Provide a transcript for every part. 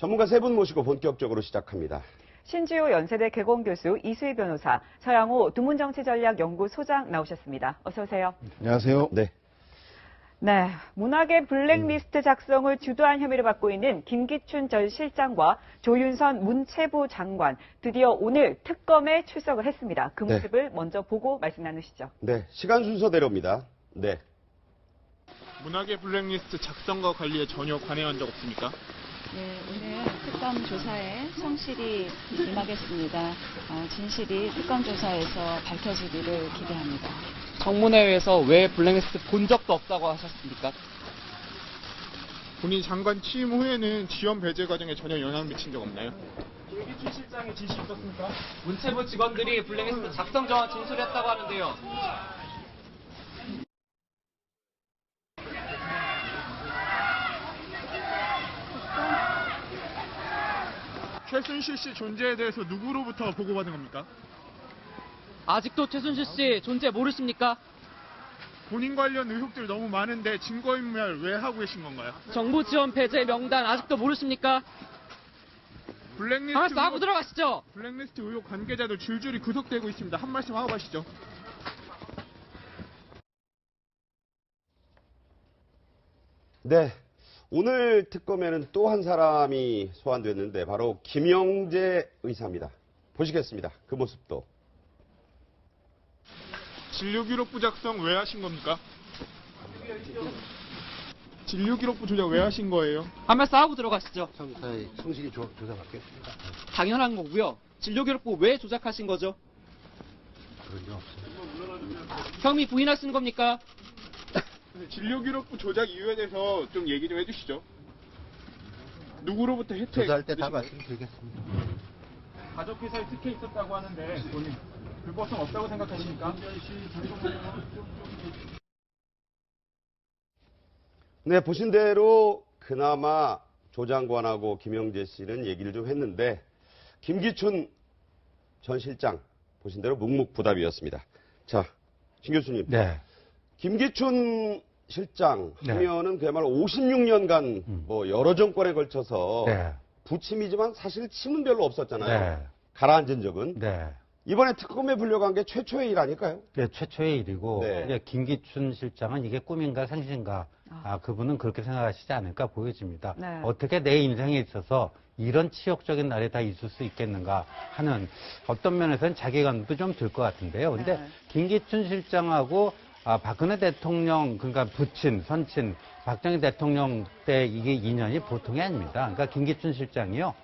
전문가 세 분 모시고 본격적으로 시작합니다. 신지호 연세대 개공 교수 이수희 변호사, 서양호 두문정치전략연구소장 나오셨습니다. 어서 오세요. 안녕하세요. 네. 네, 문학의 블랙리스트 작성을 주도한 혐의를 받고 있는 김기춘 전 실장과 조윤선 문체부 장관 드디어 오늘 특검에 출석을 했습니다. 그 네. 모습을 먼저 보고 말씀 나누시죠. 네. 시간 순서대로입니다. 네. 문학의 블랙리스트 작성과 관리에 전혀 관여한 적 없습니까? 네, 오늘 특검 조사에 성실히 임하겠습니다. 어, 진실이 특검 조사에서 밝혀지기를 기대합니다. 청문회에서 왜 블랙리스트 본 적도 없다고 하셨습니까? 본인 장관 취임 후에는 지원 배제 과정에 전혀 영향 미친 적 없나요? 김기춘 실장의 지시 있었습니까? 문체부 직원들이 블랙리스트 작성 정황 진술했다고 하는데요. 최순실 씨 존재에 대해서 누구로부터 보고받은 겁니까? 아직도 최순실 씨 존재 모르십니까? 본인 관련 의혹들 너무 많은데 증거인멸 왜 하고 계신 건가요? 정부 지원 배제 명단 아직도 모르십니까? 블랙리스트 하고 의혹, 들어가시죠. 블랙리스트 의혹 관계자들 줄줄이 구속되고 있습니다. 한 말씀 하고 가시죠. 네. 오늘 특검에는 또 한 사람이 소환됐는데 바로 김영재 의사입니다. 보시겠습니다. 그 모습도. 진료기록부 작성 왜 하신 겁니까? 진료기록부 조작 왜 하신 거예요? 한 말씀 하고 들어가시죠. 성실히 조, 조사받겠습니다. 당연한 거고요. 진료기록부 왜 조작하신 거죠? 그런 적 없어요. 혐의 부인하시는 겁니까? 진료기록부 조작 이유에 대해서 좀 얘기 좀 해주시죠. 누구로부터 혜택? 조사할 때 다? 말씀드리겠습니다. 가족 회사에 특혜 있었다고 하는데 본인 불법성 없다고 생각하십니까? 네, 보신 대로 그나마 조 장관하고 김영재 씨는 얘기를 좀 했는데 김기춘 전 실장 보신 대로 묵묵부답이었습니다. 자, 신 교수님. 네. 김기춘 실장 네. 하면은 그야말로 56년간 음. 뭐 여러 정권에 걸쳐서 네. 부침이지만 사실 침은 별로 없었잖아요. 네. 가라앉은 적은. 네. 이번에 특검에 불려간 게 최초의 일 아닐까요? 이게 최초의 일이고 네. 김기춘 실장은 이게 꿈인가 상신가 아, 그분은 그렇게 생각하시지 않을까 보여집니다. 네. 어떻게 내 인생에 있어서 이런 치욕적인 날이 다 있을 수 있겠는가 하는 어떤 면에서는 자괴감도 좀 들 것 같은데요. 근데 네. 김기춘 실장하고 아, 박근혜 대통령 그러니까 부친 선친 박정희 대통령 때 이게 인연이 보통이 아닙니다. 그러니까 김기춘 실장이요.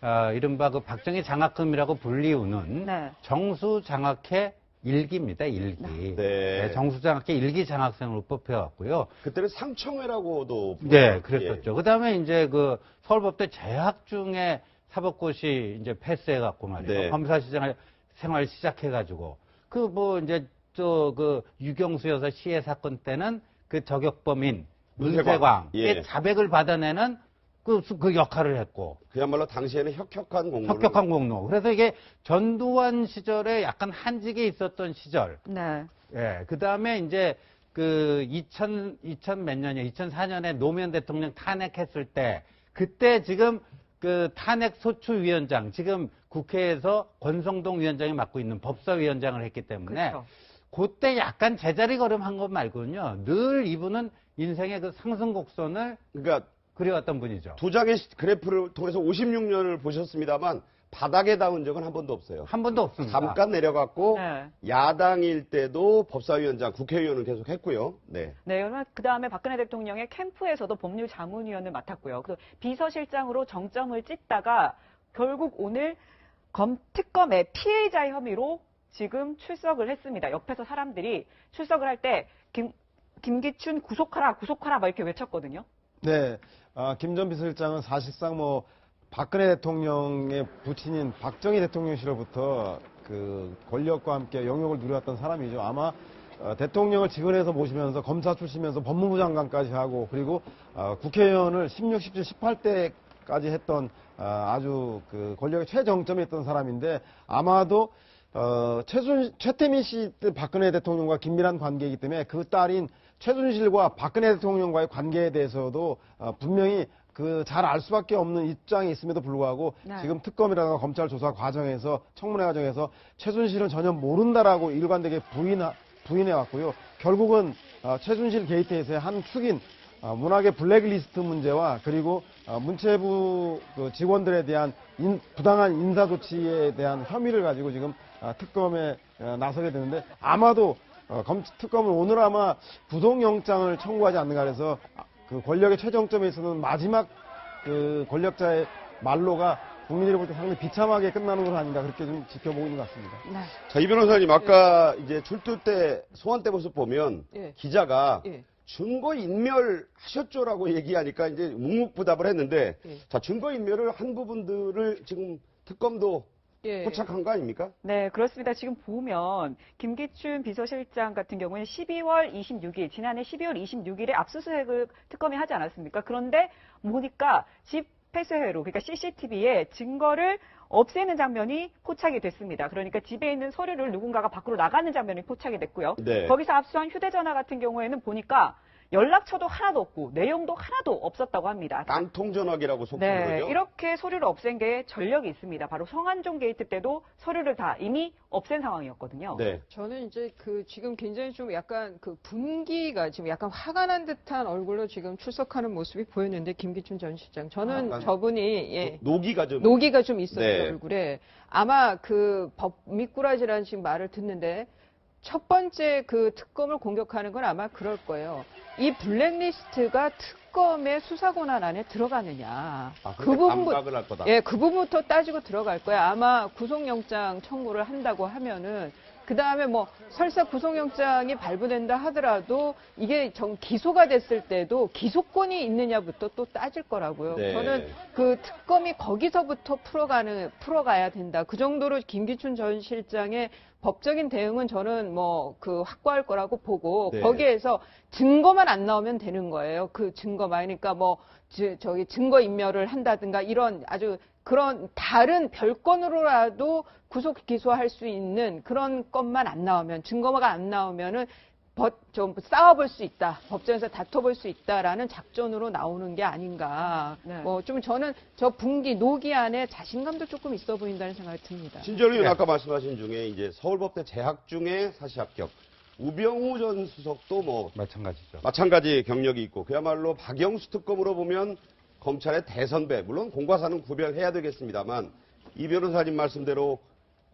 아, 이른바 그 박정희 장학금이라고 불리우는 네. 정수 장학회 일기입니다, 일기. 네. 정수 장학회 일기 장학생으로 뽑혀왔고요. 그때는 상청회라고도 네, 불렀죠. 그랬었죠. 그 다음에 이제 그 서울법대 재학 중에 사법고시 이제 패스해갖고 말이에요. 네. 검사 시장 생활 시작해가지고 그 뭐 이제 저 그 유경수 여사 시해 사건 때는 그 저격범인 문세광. 문세광의 예. 자백을 받아내는 그, 수- 그 역할을 했고 그야말로 당시에는 혁혁한 공무원. 혁혁한 공로. 그래서 이게 전두환 시절에 약간 한직에 있었던 시절. 네. 예. 그 다음에 이제 그 2000, 2000 몇 년이요? 2004년에 노무현 대통령 탄핵했을 때 그때 지금 그 탄핵 소추위원장 지금 국회에서 권성동 위원장이 맡고 있는 법사위원장을 했기 때문에 그렇죠. 그때 약간 제자리 걸음한 것 말고는요. 늘 이분은 인생의 그 상승 곡선을 그러니까 그려왔던 분이죠. 두 장의 시- 그래프를 통해서 56년을 보셨습니다만 바닥에 닿은 적은 한 번도 없어요. 한 번도 없습니다. 잠깐 내려갔고 네. 야당일 때도 법사위원장, 국회의원을 계속 했고요. 네. 네, 그러면 그 다음에 박근혜 대통령의 캠프에서도 법률 자문위원을 맡았고요. 그 비서실장으로 정점을 찍다가 결국 오늘 검 특검의 피해자 혐의로 지금 출석을 했습니다. 옆에서 사람들이 출석을 할 때 김, 김기춘 구속하라, 구속하라 막 이렇게 외쳤거든요. 네, 아, 김전 비서실장은 사실상 뭐 박근혜 대통령의 부친인 박정희 대통령실로부터 그 권력과 함께 영역을 누려왔던 사람이죠. 아마 어, 대통령을 직원에서 모시면서 검사 출신면서 법무부 장관까지 하고 그리고 어, 국회의원을 16, 17, 18대까지 했던 아, 아주 그 권력의 최정점에 있던 사람인데 아마도 어, 최순, 최태민 씨때 박근혜 대통령과 긴밀한 관계이기 때문에 그 딸인 최순실과 박근혜 대통령과의 관계에 대해서도 어, 분명히 그그잘 알 수밖에 없는 입장이 있음에도 불구하고 네. 지금 특검이라든가 검찰 조사 과정에서 청문회 과정에서 최순실은 전혀 모른다라고 일관되게 부인하, 부인해 왔고요. 결국은 어, 최순실 게이트에서의 한 축인 어, 문학의 블랙리스트 문제와 그리고 어, 문체부 그 직원들에 대한 인- 부당한 인사 조치에 대한 혐의를 가지고 지금 어, 특검에 어, 나서게 되는데 아마도 어, 검, 특검은 오늘 아마 구속영장을 청구하지 않는가 해서 아, 그 권력의 최정점에 있어서는 마지막 그 권력자의 말로가 국민들이 볼 때 상당히 비참하게 끝나는 건 아닌가 그렇게 좀 지켜보고 있는 것 같습니다. 네. 자, 이 변호사님, 아까 이제 출두 때, 소환 때 모습 보면, 예. 기자가 예. 증거 인멸하셨죠라고 얘기하니까 이제 묵묵부답을 했는데, 예. 자, 증거 인멸을 한 부분들을 지금 특검도 예. 포착한 거 아닙니까? 네, 그렇습니다. 지금 보면 김기춘 비서실장 같은 경우는 12월 26일, 지난해 12월 26일에 압수수색을 특검이 하지 않았습니까? 그런데 보니까 집 폐쇄회로, 그러니까 CCTV에 증거를 없애는 장면이 포착이 됐습니다. 그러니까 집에 있는 서류를 누군가가 밖으로 나가는 장면이 포착이 됐고요. 네. 거기서 압수한 휴대전화 같은 경우에는 보니까 연락처도 하나도 없고 내용도 하나도 없었다고 합니다. 깡통 전화기라고 속칭 네, 거죠. 이렇게 서류를 없앤 게 전력이 있습니다. 바로 성한종 게이트 때도 서류를 다 이미 없앤 상황이었거든요. 네. 저는 이제 그 지금 굉장히 좀 약간 그 분기가 지금 약간 화가 난 듯한 얼굴로 지금 출석하는 모습이 보였는데 김기춘 전 실장 저는 약간 저분이 예 노기가 좀. 노기가 좀 있었어요 네. 얼굴에 아마 그법 미꾸라지라는 지금 말을 듣는데 첫 번째 그 특검을 공격하는 건 아마 그럴 거예요. 이 블랙리스트가 특검의 수사 권한 안에 들어가느냐. 아, 그 그러니까 부분부 감각을 할 거다. 예, 그 부분부터 따지고 들어갈 거야. 아마 구속영장 청구를 한다고 하면은 그 다음에 뭐 설사 구속영장이 발부된다 하더라도 이게 정 기소가 됐을 때도 기소권이 있느냐부터 또 따질 거라고요. 네. 저는 그 특검이 거기서부터 풀어가는 풀어가야 된다. 그 정도로 김기춘 전 실장의 법적인 대응은 저는 뭐 그 확고할 거라고 보고 네. 거기에서 증거만 안 나오면 되는 거예요. 그 증거만 그러니까 뭐 저- 저기 증거 인멸을 한다든가 이런 아주 그런 다른 별건으로라도 구속 기소할 수 있는 그런 것만 안 나오면 증거가 안 나오면은 법, 좀 싸워볼 수 있다. 법정에서 다퉈볼 수 있다라는 작전으로 나오는 게 아닌가. 네. 뭐좀 저는 저 분기 노기 안에 자신감도 조금 있어 보인다는 생각이 듭니다. 의원 네. 아까 말씀하신 중에 이제 서울법대 재학 중에 사시 합격. 우병우 전 수석도 뭐 마찬가지죠. 마찬가지 경력이 있고 그야말로 박영수 특검으로 보면 검찰의 대선배 물론 공과 사는 구별해야 되겠습니다만 이 변호사님 말씀대로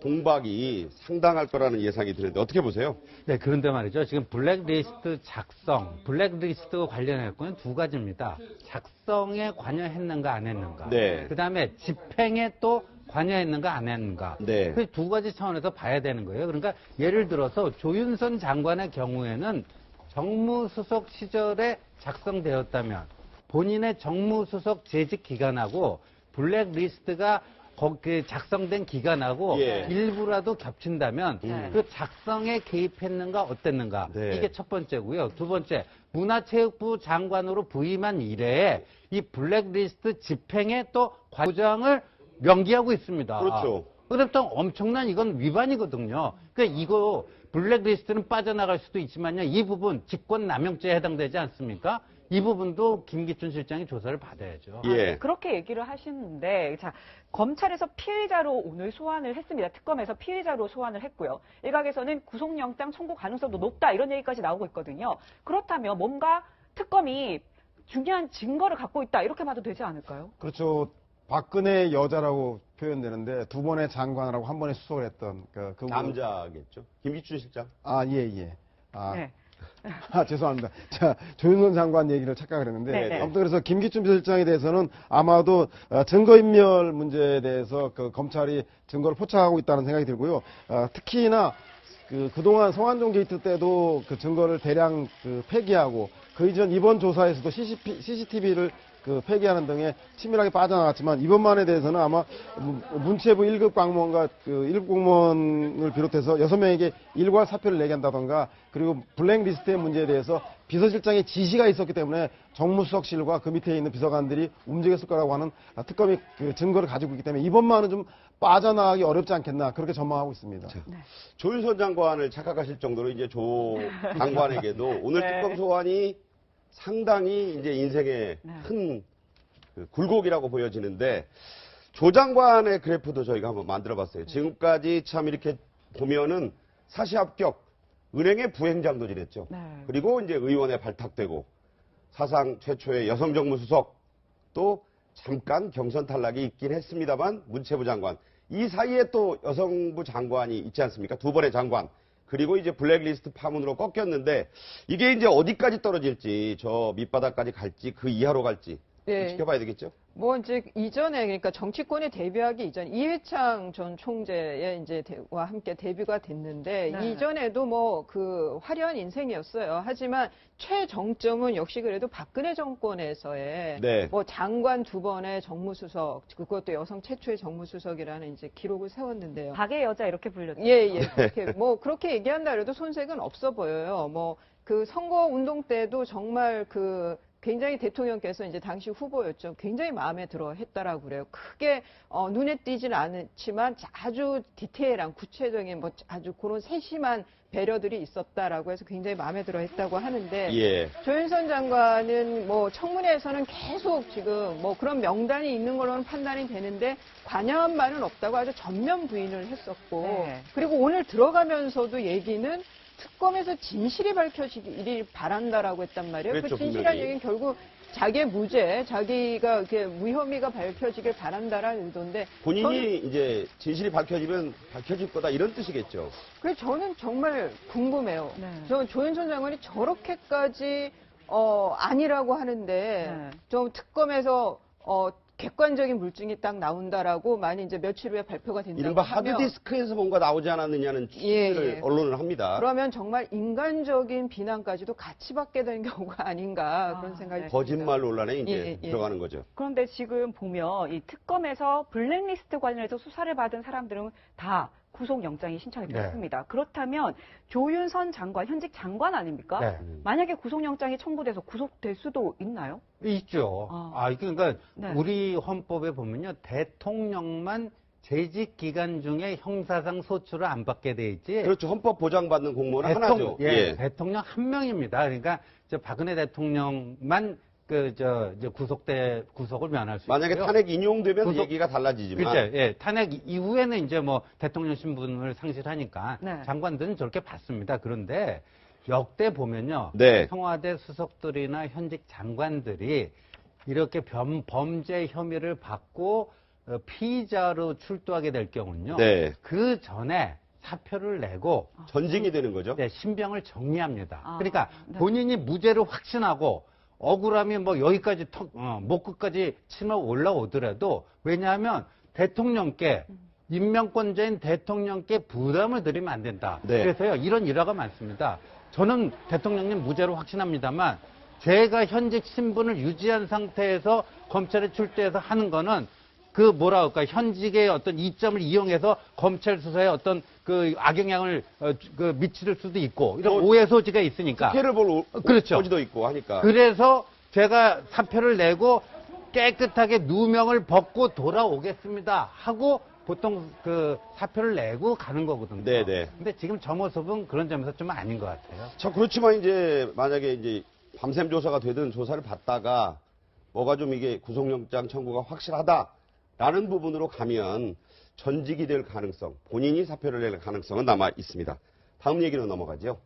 공박이 상당할 거라는 예상이 드는데 어떻게 보세요? 네, 그런데 말이죠. 지금 블랙리스트 작성, 블랙리스트 관련해서는 두 가지입니다. 작성에 관여했는가 안 했는가. 네. 그 다음에 집행에 또 관여했는가 안 했는가. 네. 그 두 가지 차원에서 봐야 되는 거예요. 그러니까 예를 들어서 조윤선 장관의 경우에는 정무수석 시절에 작성되었다면 본인의 정무수석 재직 기간하고 블랙리스트가 거기 작성된 기간하고 예. 일부라도 겹친다면 음. 그 작성에 개입했는가 어땠는가 네. 이게 첫 번째고요. 두 번째 문화체육부 장관으로 부임한 이래에 이 블랙리스트 집행에 또 과장을 명기하고 있습니다. 그렇죠. 또 엄청난 이건 위반이거든요. 그러니까 이거 블랙리스트는 빠져나갈 수도 있지만요. 이 부분 직권 남용죄에 해당되지 않습니까? 이 부분도 김기춘 실장이 조사를 받아야죠. 아, 예. 네, 그렇게 얘기를 하시는데, 자, 검찰에서 피의자로 오늘 소환을 했습니다. 특검에서 피의자로 소환을 했고요. 일각에서는 구속영장 청구 가능성도 높다, 이런 얘기까지 나오고 있거든요. 그렇다면 뭔가 특검이 중요한 증거를 갖고 있다, 이렇게 봐도 되지 않을까요? 그렇죠. 박근혜 여자라고 표현되는데 두 번의 장관하고 한 번에 수석을 했던 그, 그 남자겠죠. 김기춘 실장. 아, 예, 예. 아, 네. 아, 죄송합니다. 자, 조윤선 장관 얘기를 착각을 했는데. 네, 네. 아무튼 그래서 김기춘 비서실장에 대해서는 아마도 어, 증거인멸 문제에 대해서 그 검찰이 증거를 포착하고 있다는 생각이 들고요. 어, 특히나 그, 그동안 성한종 게이트 때도 그 증거를 대량 그 폐기하고 그 이전 이번 조사에서도 CCTV를 그 폐기하는 등에 치밀하게 빠져나갔지만 이번만에 대해서는 아마 문- 문체부 1급 공무원과 그 1급 공무원을 비롯해서 여섯 명에게 일괄 사표를 내게 한다던가 그리고 블랙리스트의 문제에 대해서 비서실장의 지시가 있었기 때문에 정무수석실과 그 밑에 있는 비서관들이 움직였을 거라고 하는 아, 특검이 그 증거를 가지고 있기 때문에 이번만은 좀 빠져나가기 어렵지 않겠나 그렇게 전망하고 있습니다. 조윤선 장관을 착각하실 정도로 이제 조 장관에게도 오늘 네. 특검 소환이 상당히 이제 인생에 네. 큰그 굴곡이라고 보여지는데 조 장관의 그래프도 저희가 한번 만들어봤어요. 지금까지 참 이렇게 보면은 사시 합격, 은행의 부행장도 지냈죠. 네. 그리고 이제 의원에 발탁되고 사상 최초의 여성 정무수석 또 잠깐 경선 탈락이 있긴 했습니다만 문체부 장관 이 사이에 또 여성부 장관이 있지 않습니까? 두 번의 장관 그리고 이제 블랙리스트 파문으로 꺾였는데 이게 이제 어디까지 떨어질지 저 밑바닥까지 갈지 그 이하로 갈지 예. 지켜봐야 되겠죠. 뭐 이제 이전에 그러니까 정치권에 데뷔하기 이전 이회창 전 총재의 이제 대- 와 함께 데뷔가 됐는데 네. 이전에도 뭐 그 화려한 인생이었어요. 하지만 최정점은 역시 그래도 박근혜 정권에서의 네. 뭐 장관 두 번의 정무수석 그것도 여성 최초의 정무수석이라는 이제 기록을 세웠는데요. 박의 여자 이렇게 불렸죠. 예, 예. 그렇게, 뭐, 그렇게 얘기한다 그래도 손색은 없어 보여요. 뭐, 그 선거 운동 때도 정말 그, 굉장히 대통령께서 이제 당시 후보였죠. 굉장히 마음에 들어 했다라고 그래요. 크게, 어, 눈에 띄진 않지만 아주 디테일한 구체적인 뭐 아주 그런 세심한 배려들이 있었다라고 해서 굉장히 마음에 들어 했다고 하는데. 예. 조윤선 장관은 뭐 청문회에서는 계속 지금 뭐 그런 명단이 있는 걸로는 판단이 되는데 관여한 바는 없다고 아주 전면 부인을 했었고 네. 그리고 오늘 들어가면서도 얘기는 특검에서 진실이 밝혀지기를 바란다라고 했단 말이에요. 그 그랬죠, 진실한 분명히. 얘기는 결국 자기의 무죄, 자기가 이렇게 무혐의가 밝혀지길 바란다라는 의도인데 본인이 저는- 이제 진실이 밝혀지면 밝혀질 거다 이런 뜻이겠죠. 그래서 저는 정말 궁금해요. 네. 저 조윤선 장관이 저렇게까지 어 아니라고 하는데 네. 좀 특검에서 어 객관적인 물증이 딱 나온다라고 많이 이제 며칠 후에 발표가 된다고 이른바 하면 하드디스크에서 뭔가 나오지 않았느냐는 예, 추측을 예. 언론은 합니다. 그러면 정말 인간적인 비난까지도 같이 받게 되는 경우가 아닌가 그런 아, 생각이 네. 듭니다. 거짓말 논란에 이제 예, 예, 예. 들어가는 거죠. 그런데 지금 보면 이 특검에서 블랙리스트 관련해서 수사를 받은 사람들은 다 구속영장이 신청이 네. 되었습니다. 그렇다면 조윤선 장관, 현직 장관 아닙니까? 네. 만약에 구속영장이 청구돼서 구속될 수도 있나요? 있죠. 아. 아, 그러니까 네. 우리 헌법에 보면요. 대통령만 재직 기간 중에 형사상 소출을 안 받게 돼 있지. 그렇죠. 헌법 보장받는 공무원은 하나죠. 예, 대통령 한 명입니다. 그러니까 저 박은혜 대통령만 그저 구속대 구속을 면할 수 만약에 있고요. 탄핵 인용되면 구속- 얘기가 달라지지만 그렇죠. 예, 탄핵 이후에는 이제 뭐 대통령 신분을 상실하니까 네. 장관들은 저렇게 받습니다. 그런데 역대 보면요. 네. 청와대 수석들이나 현직 장관들이 이렇게 범, 범죄 혐의를 받고 어, 피의자로 출두하게 될 경우는요. 네. 그 전에 사표를 내고 전징이 되는 거죠. 네, 신병을 정리합니다. 아, 그러니까 네. 본인이 무죄를 확신하고 억울함이 뭐 여기까지 턱, 어, 목 끝까지 치며 올라오더라도 왜냐하면 대통령께 임명권자인 대통령께 부담을 드리면 안 된다. 네. 그래서요 이런 일화가 많습니다. 저는 대통령님 무죄로 확신합니다만 제가 현직 신분을 유지한 상태에서 검찰에 출두해서 하는 거는 그 뭐라 할까 현직의 어떤 이점을 이용해서 검찰 수사에 어떤 그 악영향을 어, 그 미칠 수도 있고 이런 또 오해 소지가 있으니까 피해를 볼 오- 그렇죠. 소지도 있고 하니까. 그래서 제가 사표를 내고 깨끗하게 누명을 벗고 돌아오겠습니다 하고 보통 그 사표를 내고 가는 거거든요. 네네. 근데 지금 저 모습은 그런 점에서 좀 아닌 것 같아요. 자, 그렇지만 이제 만약에 이제 밤샘 조사가 되든 조사를 받다가 뭐가 좀 이게 구속영장 청구가 확실하다 라는 부분으로 가면 전직이 될 가능성, 본인이 사표를 낼 가능성은 남아 있습니다. 다음 얘기로 넘어가죠.